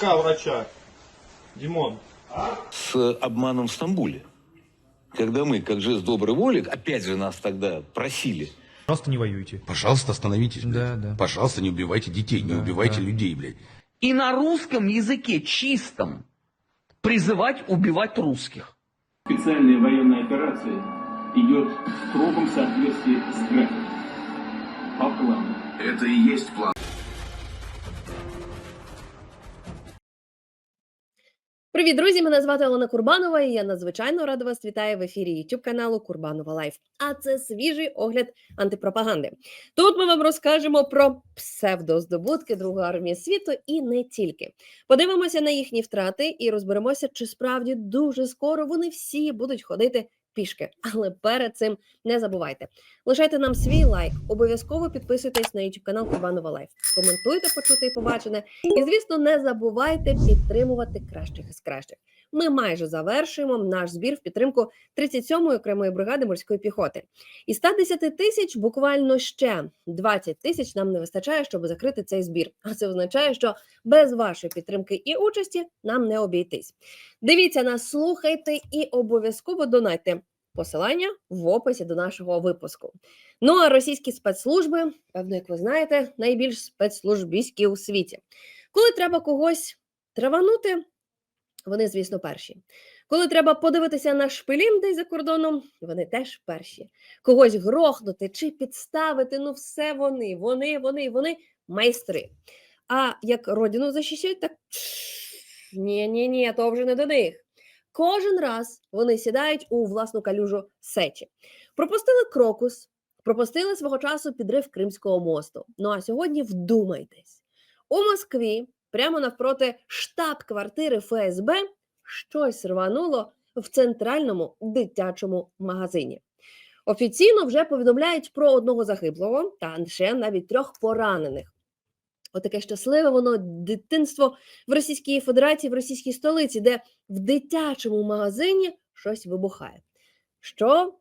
рука врача. Димон. с обманом в Стамбуле. Когда мы, как жест доброй воли, опять же нас тогда просили Просто не воюйте. Пожалуйста, остановитесь. блядь. Да, да. Пожалуйста, не убивайте детей, не Да, убивайте да. людей, блядь. и на русском языке чистом призывать убивать русских. Специальная военная операция идет в строгом соответствии с графиком. По плану. Это и есть план. Привіт, друзі! Мене звати Олена Курбанова, і я надзвичайно рада вас вітаю в ефірі YouTube каналу Курбанова Лайф. А це свіжий огляд антипропаганди. Тут ми вам розкажемо про псевдоздобутки Другої армії світу і не тільки. Подивимося на їхні втрати і розберемося, чи справді дуже скоро вони всі будуть ходити пішки. Але перед цим не забувайте. Лишайте нам свій лайк, обов'язково підписуйтесь на YouTube канал Курбанова Лайф. Коментуйте, почути і побачене. І, звісно, не забувайте підтримувати кращих із кращих. Ми майже завершуємо наш збір в підтримку 37-ї окремої бригади морської піхоти. І 110 тисяч буквально ще 20 тисяч нам не вистачає, щоб закрити цей збір. А це означає, що без вашої підтримки і участі нам не обійтись. Дивіться нас, слухайте і обов'язково донайте. Посилання в описі до нашого випуску. Ну а російські спецслужби, певно, як ви знаєте, найбільш спецслужбіські у світі. Коли треба когось траванути, вони, звісно, перші. Коли треба подивитися на шпилім десь за кордоном, вони теж перші. Когось грохнути чи підставити, ну все вони, вони, вони, вони майстри. А як родину захищають, так ні, ні, ні, то вже не до них. Кожен раз вони сідають у власну калюжу сечі. Пропустили крокус, пропустили свого часу підрив Кримського мосту. Ну а сьогодні вдумайтесь: у Москві, прямо навпроти штаб-квартири ФСБ, щось рвануло в центральному дитячому магазині. Офіційно вже повідомляють про одного загиблого та ще навіть трьох поранених. Отаке щасливе воно дитинство в Російській Федерації, в російській столиці, де в дитячому магазині щось вибухає. Що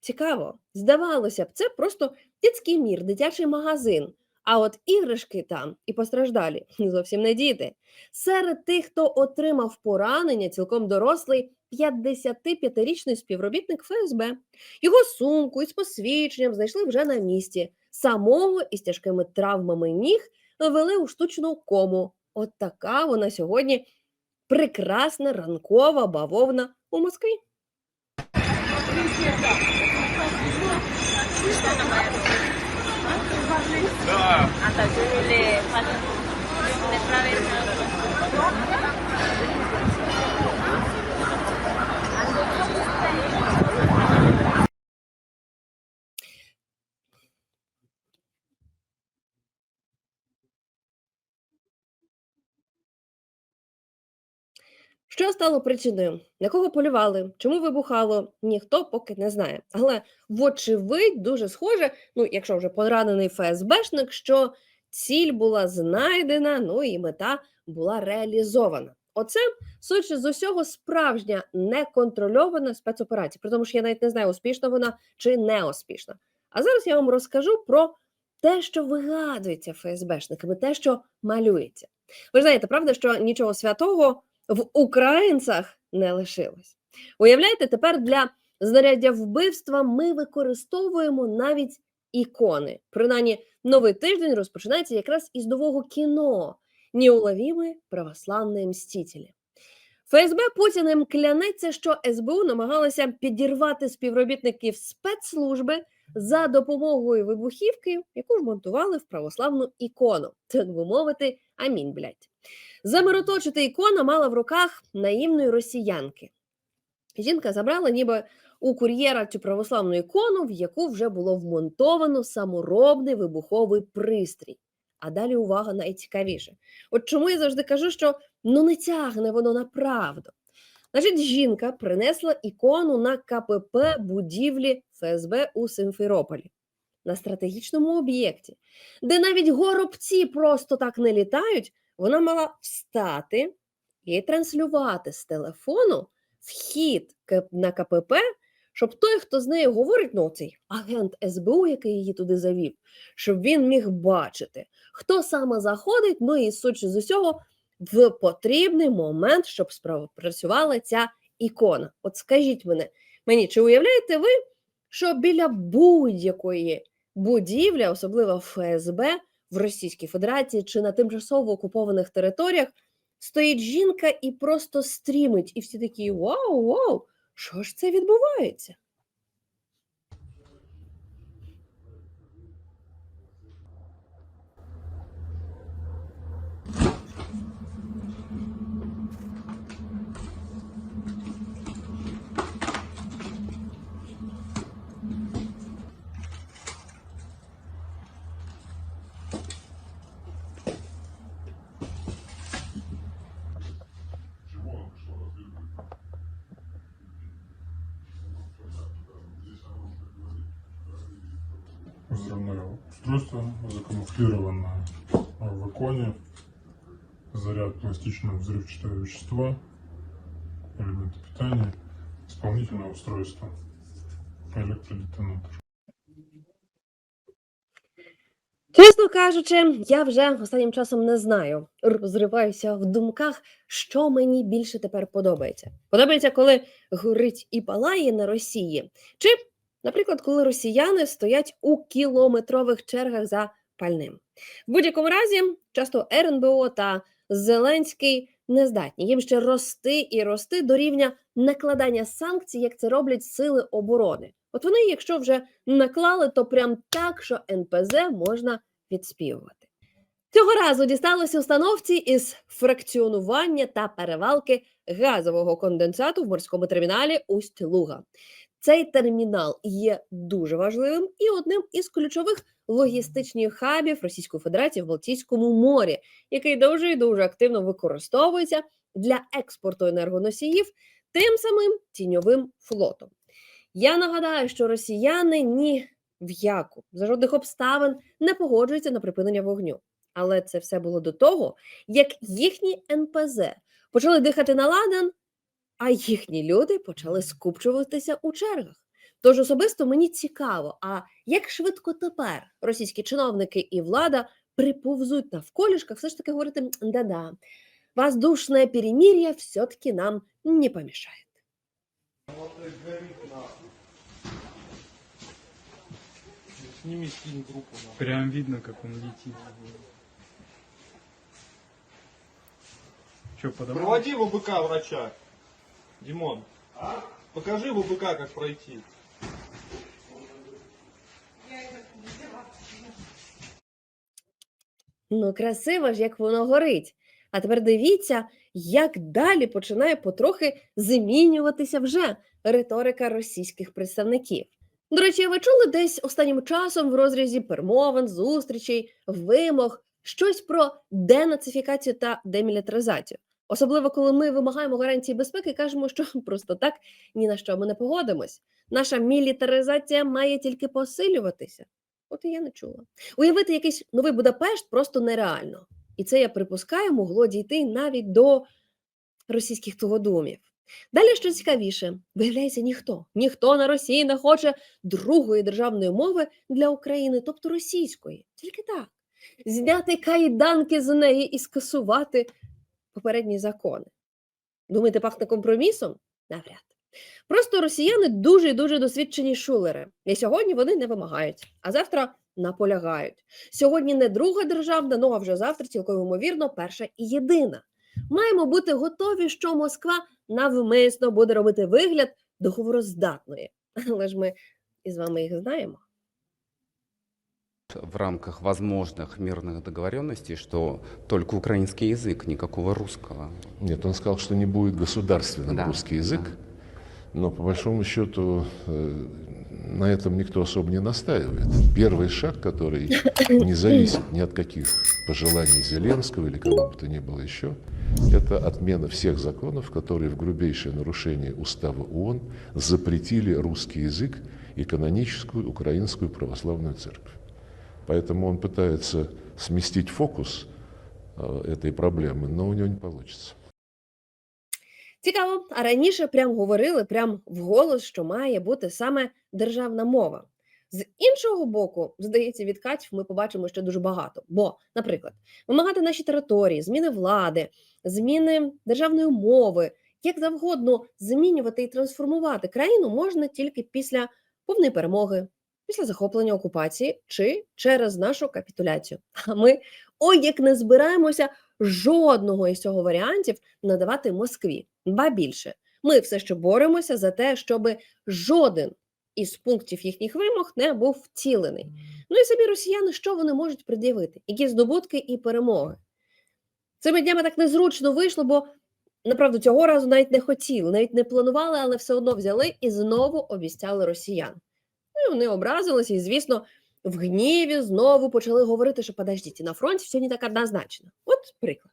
цікаво, здавалося б, це просто дитський мір, дитячий магазин. А от іграшки там і постраждалі зовсім не діти. Серед тих, хто отримав поранення, цілком дорослий 55-річний співробітник ФСБ. Його сумку із посвідченням знайшли вже на місці. Самого із тяжкими травмами ніг вели у штучну кому. От така вона сьогодні прекрасна ранкова бавовна у Москві. Andalusia. Andalusia. Що стало причиною? На кого полювали? Чому вибухало? Ніхто поки не знає. Але вочевидь дуже схоже, ну якщо вже поранений ФСБшник, що ціль була знайдена, ну і мета була реалізована. Оце, судячи з усього, справжня неконтрольована спецоперація. При тому, що я навіть не знаю, успішна вона чи не успішна. А зараз я вам розкажу про те, що вигадується ФСБшниками, те, що малюється. Ви ж знаєте, правда, що нічого святого в українцях не лишилось. Уявляєте, тепер для знаряддя вбивства ми використовуємо навіть ікони. Принаймні, новий тиждень розпочинається якраз із нового кіно «Неуловімі православні мстителі». ФСБ Путіним клянеться, що СБУ намагалася підірвати співробітників спецслужби за допомогою вибухівки, яку вмонтували в православну ікону. Так би мовити, амінь, блядь. Замироточити ікона мала в руках наївної росіянки. Жінка забрала ніби у кур'єра цю православну ікону, в яку вже було вмонтовано саморобний вибуховий пристрій. А далі увага найцікавіше. От чому я завжди кажу, що ну не тягне воно на правду. Значить, жінка принесла ікону на КПП будівлі ФСБ у Симферополі на стратегічному об'єкті, де навіть горобці просто так не літають, вона мала встати і транслювати з телефону вхід на КПП, щоб той, хто з нею говорить, ну цей агент СБУ, який її туди завів, щоб він міг бачити, хто саме заходить, ну і судячи з усього, в потрібний момент, щоб спрацювала ця ікона. От скажіть мене, мені, чи уявляєте ви, що біля будь-якої будівлі, особливо ФСБ в Російській Федерації чи на тимчасово окупованих територіях, стоїть жінка і просто стрімить, і всі такі вау, вау, що ж це відбувається? устройство, закамуфлированное в иконе, заряд пластичного взрывчатого вещества, элементы питания, исполнительное устройство, электродетонатор. Чесно кажучи, я вже останнім часом не знаю, розриваюся в думках, що мені більше тепер подобається. Подобається, коли горить і палає на Росії, чи, наприклад, коли росіяни стоять у кілометрових чергах за пальним. В будь-якому разі, часто РНБО та Зеленський не здатні їм ще рости і рости до рівня накладання санкцій, як це роблять сили оборони. От вони, якщо вже наклали, то прям так, що НПЗ можна відспівувати. Цього разу дісталося установці із фракціонування та перевалки газового конденсату в морському терміналі Усть-Луга. Цей термінал є дуже важливим і одним із ключових логістичних хабів Російської Федерації в Балтійському морі, який дуже і дуже активно використовується для експорту енергоносіїв тим самим тіньовим флотом. Я нагадаю, що росіяни ні в яку за жодних обставин не погоджуються на припинення вогню. Але це все було до того, як їхні НПЗ почали дихати на ладан, а їхні люди почали скупчуватися у чергах. Тож особисто мені цікаво, а як швидко тепер російські чиновники і влада приповзуть навколішках все ж таки говорити да-да, воздушне перемир'я все-таки нам не помішає. Сними, скинь группу. нахуй. Прям видно, как он летит. Че, подавай? Проводи в УБК врача. Димон. Покажи в УБК, как пройти. Ну, красиво ж, як воно горить. А тепер дивіться, як далі починає потрохи змінюватися вже риторика російських представників. До речі, ви чули десь останнім часом в розрізі перемовин, зустрічей, вимог щось про денацифікацію та демілітаризацію. Особливо, коли ми вимагаємо гарантії безпеки, кажемо, що просто так ні на що ми не погодимось. Наша мілітаризація має тільки посилюватися. От і я не чула. Уявити якийсь новий Будапешт просто нереально. І це, я припускаю, могло дійти навіть до російських тугодумів. Далі що цікавіше, виявляється, ніхто, ніхто на Росії не хоче другої державної мови для України, тобто російської. Тільки так. Зняти кайданки з неї і скасувати попередні закони. Думаєте, пахне компромісом? Навряд. Просто росіяни дуже і дуже досвідчені шулери. І сьогодні вони не вимагають, а завтра наполягають. Сьогодні не друга державна, ну а вже завтра, цілком ймовірно, перша і єдина. Маємо бути готові, що Москва навмисно буде робити вигляд договороздатної. Але ж ми із вами їх знаємо. в рамках возможных мирных договоренностей, что только украинский язык, никакого русского. Нет, он сказал, что не будет государственным Да, русский язык, да. Но по большому счету э, на этом никто особо не настаивает. Первый шаг, который не зависит ни от каких пожеланий Зеленского или кого бы то ни было еще, это отмена всех законов, которые в грубейшее нарушение устава ООН запретили русский язык и каноническую украинскую православную церковь. Поэтому он пытается сместить фокус э, этой проблемы, но у него не получится. Цікаво, а раніше прям говорили прям вголос, що має бути саме державна мова. З іншого боку, здається, відкатів ми побачимо ще дуже багато. Бо, наприклад, вимагати наші території, зміни влади, зміни державної мови, як завгодно змінювати і трансформувати країну можна тільки після повної перемоги, після захоплення окупації чи через нашу капітуляцію. А ми ой як не збираємося жодного із цього варіантів надавати Москві. Ба більше, ми все ще боремося за те, щоб жоден із пунктів їхніх вимог не був втілений. Ну і самі росіяни, що вони можуть пред'явити? Які здобутки і перемоги? Цими днями так незручно вийшло, бо направду цього разу навіть не хотіли, навіть не планували, але все одно взяли і знову обіцяли росіян. Ну і вони образилися, і, звісно, в гніві знову почали говорити, що подождіть, на фронті все не так однозначно. От приклад.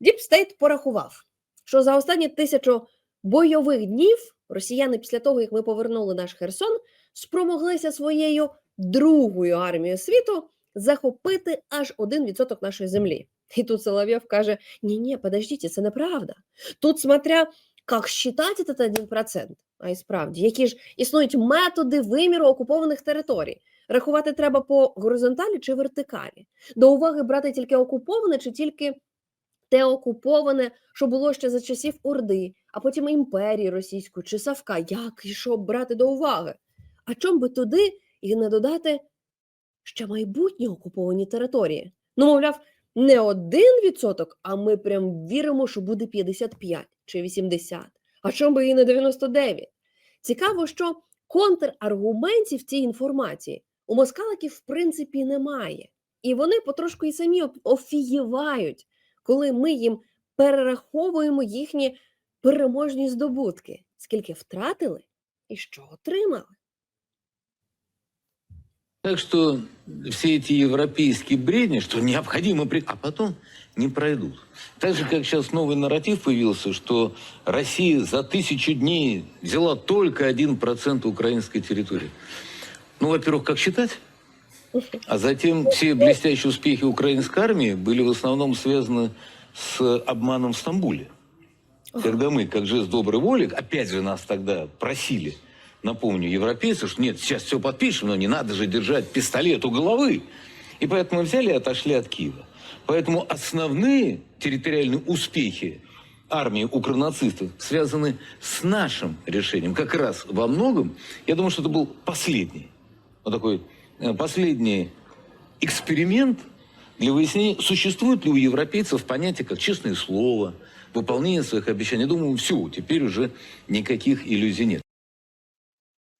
Діпстейт порахував, що за останні тисячу бойових днів росіяни, після того, як ми повернули наш Херсон, спромоглися своєю другою армією світу захопити аж 1% нашої землі. І тут Соловйов каже: ні, ні, подождіть, це неправда. Тут, смотря як считати этот 1%, а і справді, які ж існують методи виміру окупованих територій. Рахувати треба по горизонталі чи вертикалі. До уваги брати тільки окуповане чи тільки те окуповане, що було ще за часів Орди, а потім імперії російської чи Савка. Як і що брати до уваги? А чом би туди і не додати ще майбутні окуповані території? Ну, мовляв, не один відсоток, а ми прям віримо, що буде 55 чи 80. А чому би і не 99? Цікаво, що контраргументів цій інформації у москаликів в принципі немає. І вони потрошку і самі оф- офігівають, коли ми їм перераховуємо їхні переможні здобутки, скільки втратили і що отримали. Так что все эти европейские бредни, что необходимо, при- а потом не пройдут. Так же, как сейчас новый нарратив появился, что Россия за тысячу дней взяла только 1% украинской территории. Ну, во-первых, как считать? А затем все блестящие успехи украинской армии были в основном связаны с обманом в Стамбуле. Когда мы, как жест доброй воли, опять же нас тогда просили, напомню, европейцы, что нет, сейчас все подпишем, но не надо же держать пистолет у головы. И поэтому взяли и отошли от Киева. Поэтому основные территориальные успехи армии укронацистов связаны с нашим решением. Как раз во многом, я думаю, что это был последний, вот такой э, последний эксперимент для выяснения, существует ли у европейцев понятие как честное слово, выполнение своих обещаний. Думаю, все, теперь уже никаких иллюзий нет.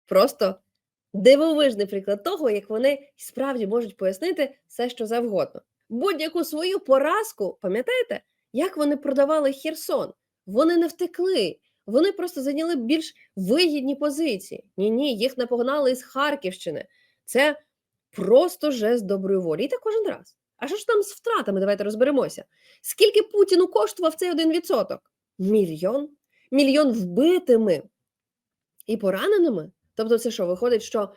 Просто дивовижний приклад того, як вони справді можуть пояснити все, що завгодно. Будь-яку свою поразку, пам'ятаєте, як вони продавали Херсон? Вони не втекли, вони просто зайняли більш вигідні позиції. Ні, ні, їх не погнали із Харківщини. Це просто жест доброї волі. І так кожен раз. А що ж там з втратами? Давайте розберемося. Скільки Путіну коштував цей один відсоток? Мільйон? Мільйон вбитими і пораненими? Тобто, це що, виходить, що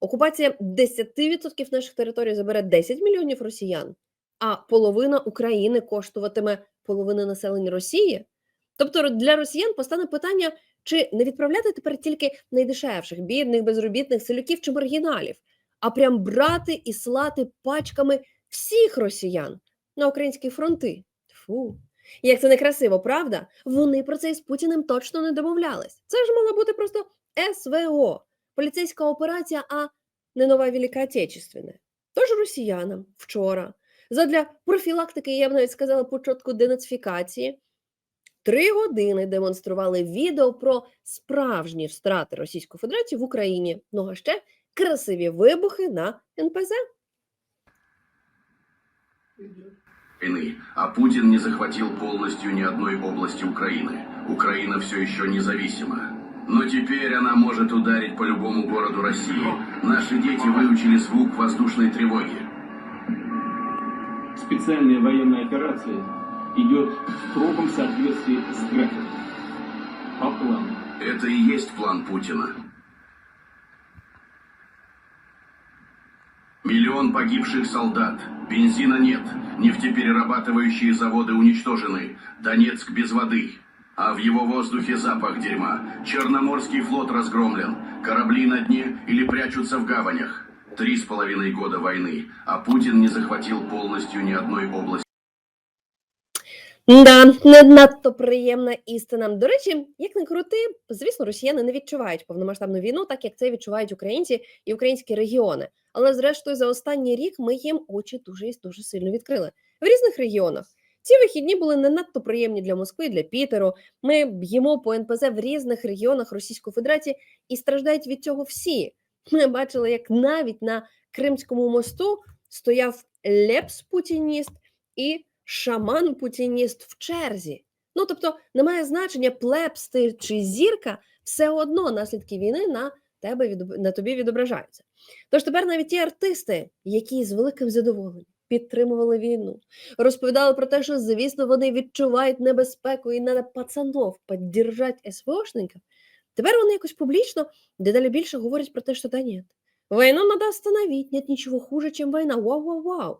окупація 10% наших територій забере 10 мільйонів росіян, а половина України коштуватиме половини населення Росії? Тобто для росіян постане питання, чи не відправляти тепер тільки найдешевших, бідних, безробітних, селюків чи маргіналів, а прям брати і слати пачками всіх росіян на українські фронти. Фу. Як це некрасиво, правда? Вони про це із Путіним точно не домовлялись. Це ж мала бути просто СВО, поліцейська операція, а не нова Велика Отечественна. Тож росіянам вчора, задля профілактики, я б навіть сказала, початку денацифікації, три години демонстрували відео про справжні втрати Російської Федерації в Україні. Ну а ще красиві вибухи на НПЗ. Войны, а Путин не захватил полностью ни одной области Украины. Украина все еще независима. Но теперь она может ударить по любому городу России. Наши дети выучили звук воздушной тревоги. Специальная военная операция идет в строгом соответствии с графиком. По плану. Это и есть план Путина. Миллион погибших солдат. Бензина нет. Нефтеперерабатывающие заводы уничтожены. Донецк без воды. А в его воздухе запах дерьма. Черноморский флот разгромлен. Корабли на дне или прячутся в гаванях. Три с половиной года войны, а Путин не захватил полностью ни одной области. Да, не надто приємна істина. До речі, як не крути, звісно, росіяни не відчувають повномасштабну війну, так як це відчувають українці і українські регіони. Але зрештою, за останній рік ми їм очі дуже і дуже сильно відкрили в різних регіонах. Ці вихідні були не надто приємні для Москви, для Пітеру. Ми б'ємо по НПЗ в різних регіонах Російської Федерації і страждають від цього всі. Ми бачили, як навіть на Кримському мосту стояв лепс путініст і шаман путініст в черзі. Ну тобто немає значення плебс ти чи зірка, все одно наслідки війни на тебе на тобі відображаються. Тож тепер навіть ті артисти, які з великим задоволенням підтримували війну, розповідали про те, що звісно вони відчувають небезпеку і надо пацанов піддержати СВОшників. Тепер вони якось публічно дедалі більше говорять про те, що та ні. Війну надо остановить, нет нічого хуже, ніж війна. Вау-вау-вау.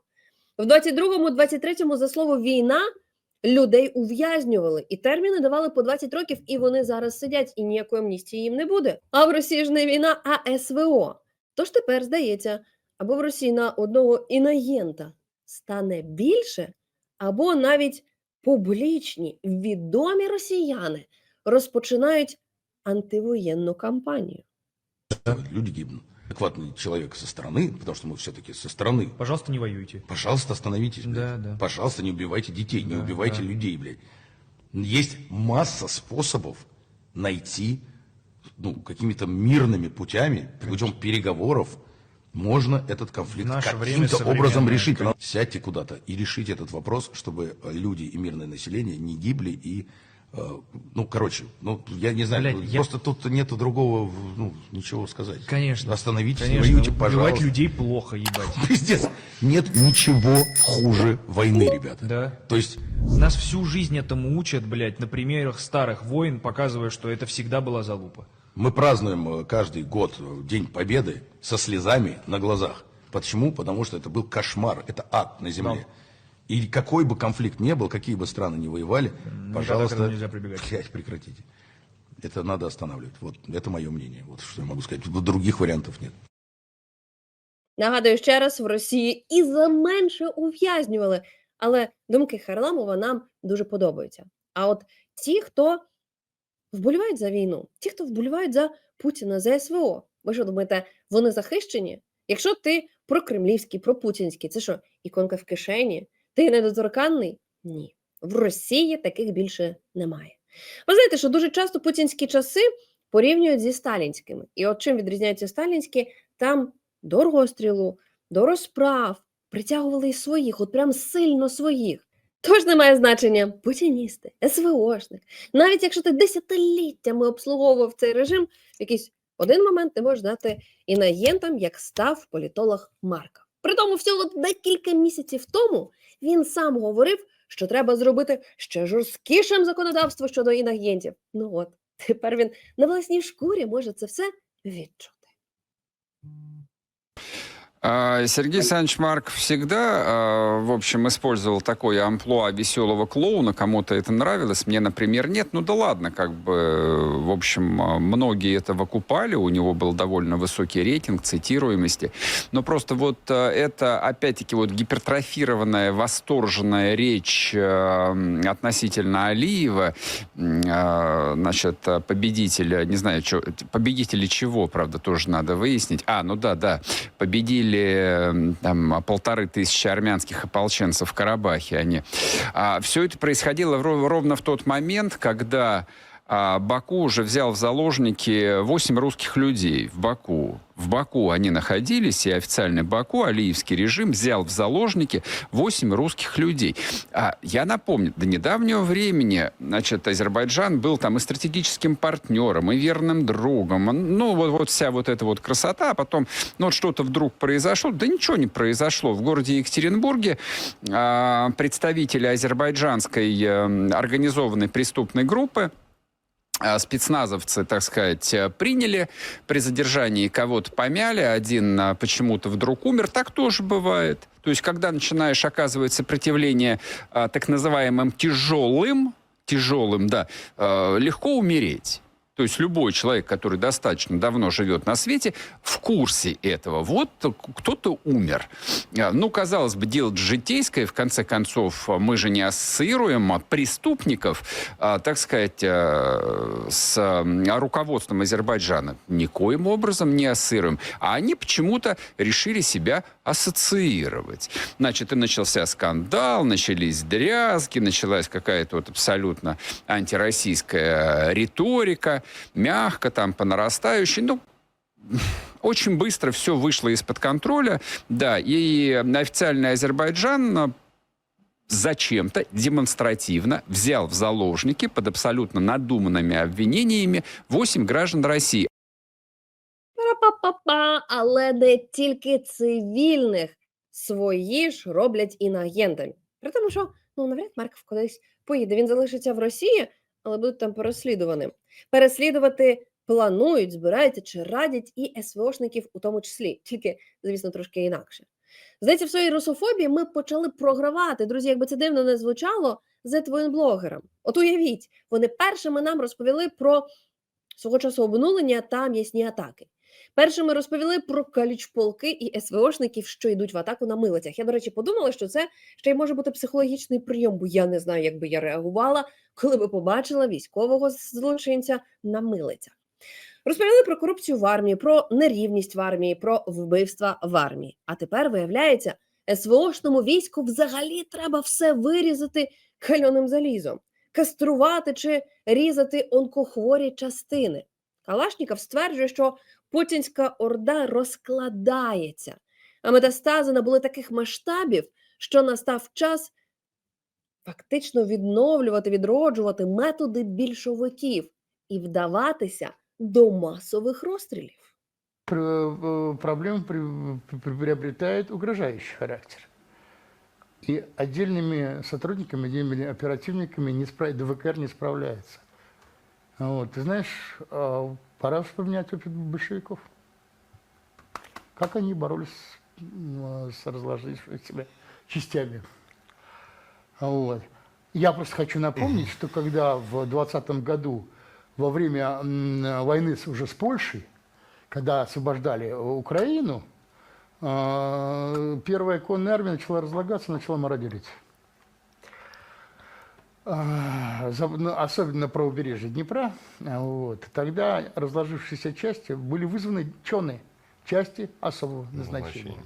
В 22-му, 23-му за слово війна людей ув'язнювали, і терміни давали по 20 років, і вони зараз сидять, і ніякої амністії їм не буде. А в Росії ж не війна, а СВО. Тож тепер здається, або в Росії на одного інагента стане більше, або навіть публічні відомі росіяни розпочинають антивоєнну кампанію. Люди гибнут. Адекватный человек со стороны, потому что мы все-таки со стороны. Пожалуйста, не воюйте. Пожалуйста, остановитесь. блядь. Да, да. Пожалуйста, не убивайте детей, не Да, убивайте да. людей, блядь. Есть масса способов найти, ну, какими-то мирными путями, путем переговоров, можно этот конфликт каким-то образом решить. Сядьте куда-то и решите этот вопрос, чтобы люди и мирное население не гибли и ну, короче, ну, я не знаю, Блядь, я- просто тут нету другого, ну, ничего сказать. Конечно. Остановитесь, Конечно, не воюйте, убивать пожалуйста. людей плохо, ебать. Пиздец. Нет ничего хуже войны, ребята. Да. То есть, Нас всю жизнь этому учат, блядь, на примерах старых войн, показывая, что это всегда была залупа. мы празднуем э, каждый год э, День Победы со слезами на глазах. Почему? Потому что это был кошмар, это ад на земле. И какой бы конфликт ни был, какие бы страны ни воевали, Никогда к пожалуйста, этому нельзя прибегать. блядь, прекратите. Это надо останавливать. Вот это мое мнение. Вот что я могу сказать. Тут Других вариантов нет. Нагадую ще раз, в Росії і за менше ув'язнювали. Але думки Харламова нам дуже подобаються. А от ті, хто вболівають за війну, ті, хто вболівають за Путіна, за СВО, ви що думаєте, вони захищені? Якщо ти прокремлівський, пропутінський, це що, іконка в кишені? Ти недоторканний? Ні. В Росії таких більше немає. Ви знаєте, що дуже часто путінські часи порівнюють зі сталінськими. І от чим відрізняються сталінські, там до розстрілу, до розправ притягували і своїх, от прям сильно своїх. Тож немає значення путіністи, СВОшник. Навіть якщо ти десятиліттями обслуговував цей режим, якийсь один момент ти можеш дати інагентам, як став політолог Марка. Притому всього декілька місяців тому він сам говорив, що треба зробити ще жорсткішим законодавство щодо інагентів. Ну от, тепер він на власній шкурі може це все відчути. А, Сергей Александрович Марк всегда, а, в общем, использовал такое амплуа веселого клоуна. Кому-то это нравилось, мне, например, нет. Ну да ладно, как бы, в общем, а, многие это выкупали. У него был довольно высокий рейтинг цитируемости. Но просто вот это, опять-таки, вот гипертрофированная, восторженная речь относительно Алиева, значит, победителя, не знаю, победители чего, правда, тоже надо выяснить. А, ну да, да, победили м, там полторы тысячи армянских ополченцев в Карабахе. Они. А, все это происходило ров- ровно в тот момент, когда а, Баку уже взял в заложники 8 русских людей в Баку. В Баку они находились, и официальный Баку, Алиевский режим, взял в заложники 8 русских людей. А, я напомню, до недавнего времени, значит, Азербайджан был там и стратегическим партнером, и верным другом. Ну, вот, вот вся вот эта вот красота, а потом, ну, вот что-то вдруг произошло. Да ничего не произошло. В городе Екатеринбурге а, представители азербайджанской э, организованной преступной группы спецназовцы, так сказать, э, приняли, при задержании кого-то помяли, один а, почему-то вдруг умер. Так тоже бывает. То есть, когда начинаешь оказывать сопротивление а, так называемым тяжелым тяжелым, да, э, легко умереть. То есть любой человек, который достаточно давно живет на свете, в курсе этого. Вот кто-то умер. А, Ну, казалось бы, дело житейское. В конце концов, мы же не ассоциируем а, преступников, а, так сказать, с руководством Азербайджана. Никоим образом не ассоциируем. А они почему-то решили себя ассоциировать. Значит, и начался скандал, начались дрязги, началась какая-то вот абсолютно антироссийская риторика, мягко там по нарастающей. Ну, очень быстро все вышло из-под контроля, да, и официальный Азербайджан а, зачем-то демонстративно взял в заложники под абсолютно надуманными обвинениями 8 граждан России. Па-па-па, але не тільки цивільних свої ж роблять іноагентами. При тому, що ну навряд Марков кудись поїде. Він залишиться в Росії, Але будуть там переслідуваним. Переслідувати планують, збираються чи радять і СВОшників у тому числі, тільки, звісно, трошки інакше. Здається, в своїй русофобії ми почали програвати, друзі, якби це дивно не звучало, з твоїм блогерам. От уявіть, вони першими нам розповіли про свого часу обнулення та м'ясні атаки. Першими розповіли про калічполки і СВОшників, що йдуть в атаку на милицях. Я, до речі, подумала, що це ще й може бути психологічний прийом, бо я не знаю, як би я реагувала, коли би побачила військового злочинця на милицях. Розповіли про корупцію в армії, про нерівність в армії, про вбивства в армії. А тепер виявляється, СВОшному війську взагалі треба все вирізати кальоним залізом, каструвати чи різати онкохворі частини. Калашніков стверджує, що путінська орда розкладається, а метастази набули таких масштабів, що настав час фактично відновлювати, відроджувати методи більшовиків і вдаватися до масових розстрілів. Проблема приобретает угрожающий характер. И отдельными сотрудниками, отдельными оперативниками не справ... ДВКР не справляется. Вот. Ты знаешь, а, пора вспоминать опыт большевиков. Как они боролись м, с разложившимися частями. Вот. Я просто хочу напомнить, что когда в 20 году, во время войны уже с Польшей, когда освобождали Украину, а, первая конная армия начала разлагаться, начала мародерить. А, ну, особенно правобережье Днепра, а, вот, тогда разложившиеся части были вызваны чоны, части особого назначения.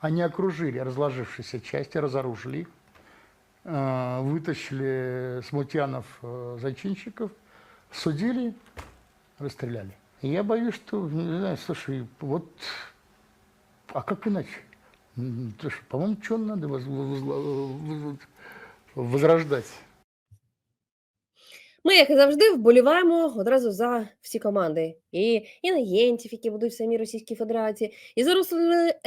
Они окружили разложившиеся части, разоружили их, а, вытащили смутьянов, э, зачинщиков, судили, расстреляли. И я боюсь, что, не знаю, слушай, вот, а как иначе? По-моему, что надо воз- воз- возрождать. Ми, як і завжди, вболіваємо одразу за всі команди. І інагентів, які будуть в самій Російській Федерації, і за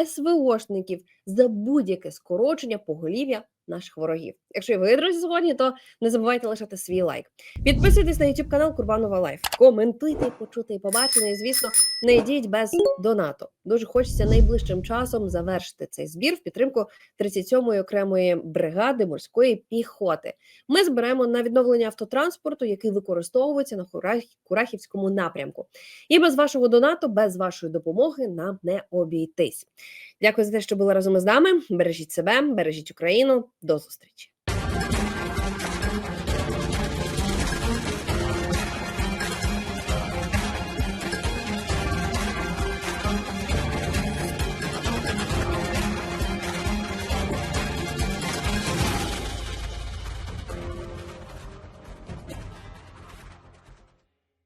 СВОшників, за будь-яке скорочення поголів'я наших ворогів. Якщо ви, друзі, згодні, то не забувайте лишати свій лайк. Підписуйтесь на YouTube канал Курбанова Лайф. Коментуйте, почути і побачене. І, звісно, не йдіть без донату. Дуже хочеться найближчим часом завершити цей збір в підтримку 37-ї окремої бригади морської піхоти. Ми зберемо на відновлення автотранспорту, який використовується на Курах- Курахівському напрямку. І без вашого донату, без вашої допомоги нам не обійтись. Дякую за те, що були разом із нами. Бережіть себе, бережіть Україну. До зустрічі.